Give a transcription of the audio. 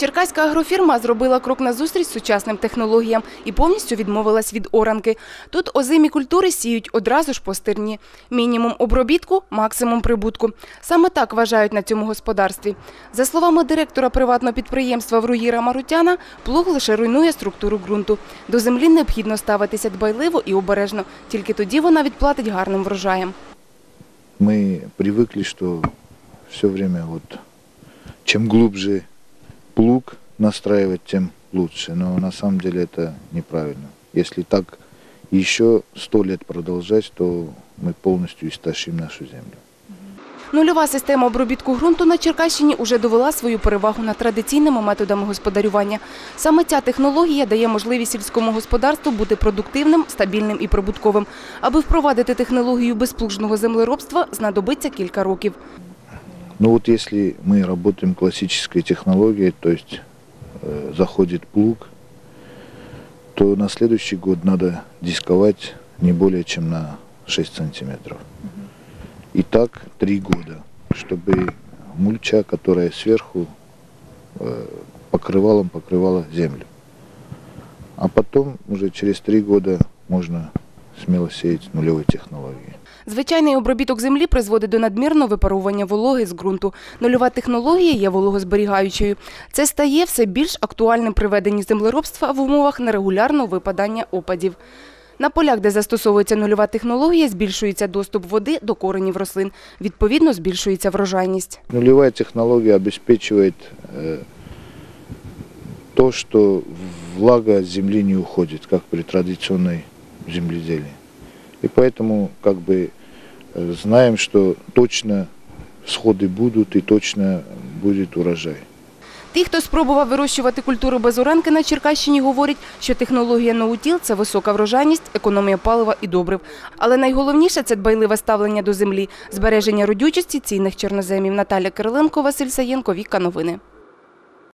Черкаська агрофірма зробила крок назустріч сучасним технологіям і повністю відмовилась від оранки. Тут озимі культури сіють одразу ж по стерні. Мінімум обробітку, максимум прибутку. Саме так вважають на цьому господарстві. За словами директора приватного підприємства Вруїра Марутяна, плуг лише руйнує структуру ґрунту. До землі необхідно ставитися дбайливо і обережно. Тільки тоді вона відплатить гарним врожаєм. Мы привыкли, что все время чем глубже плуг настраивать, тем лучше. Но на самом деле это неправильно. Если так еще сто лет продолжать, то мы полностью истощим нашу землю. Нульова система обробітку ґрунту на Черкащині уже довела свою перевагу над традиційними методами господарювання. Саме ця технологія дає можливість сільському господарству бути продуктивним, стабільним і прибутковим. Аби впровадити технологію безплужного землеробства, знадобиться кілька років. Но вот если мы работаем классической технологией, то есть э, заходит плуг, то на следующий год надо дисковать не более чем на 6 сантиметров. И так три года, чтобы мульча, которая сверху, э, покрывалом покрывала землю. А потом уже через три года можно смело сеять нулевой технологией. Звичайний обробіток землі призводить до надмірного випарування вологи з ґрунту. Нульова технологія є вологозберігаючою. Це стає все більш актуальним при веденні землеробства в умовах нерегулярного випадання опадів. На полях, де застосовується нульова технологія, збільшується доступ води до коренів рослин. Відповідно, збільшується врожайність. Нулевая технология обеспечивает э, то, что влага с земли не уходит, как при традиционной земледелии. И поэтому как бы э, знаем, что точно всходы будут и точно будет урожай. Ті, хто спробував вирощувати культуру без оранки на Черкащині, говорять, що технологія ноутіл – це висока врожайність, економія палива і добрив. Але найголовніше – це дбайливе ставлення до землі, збереження родючості цінних чорноземів. Наталя Кириленко, Василь Саєнко, Віка Новини.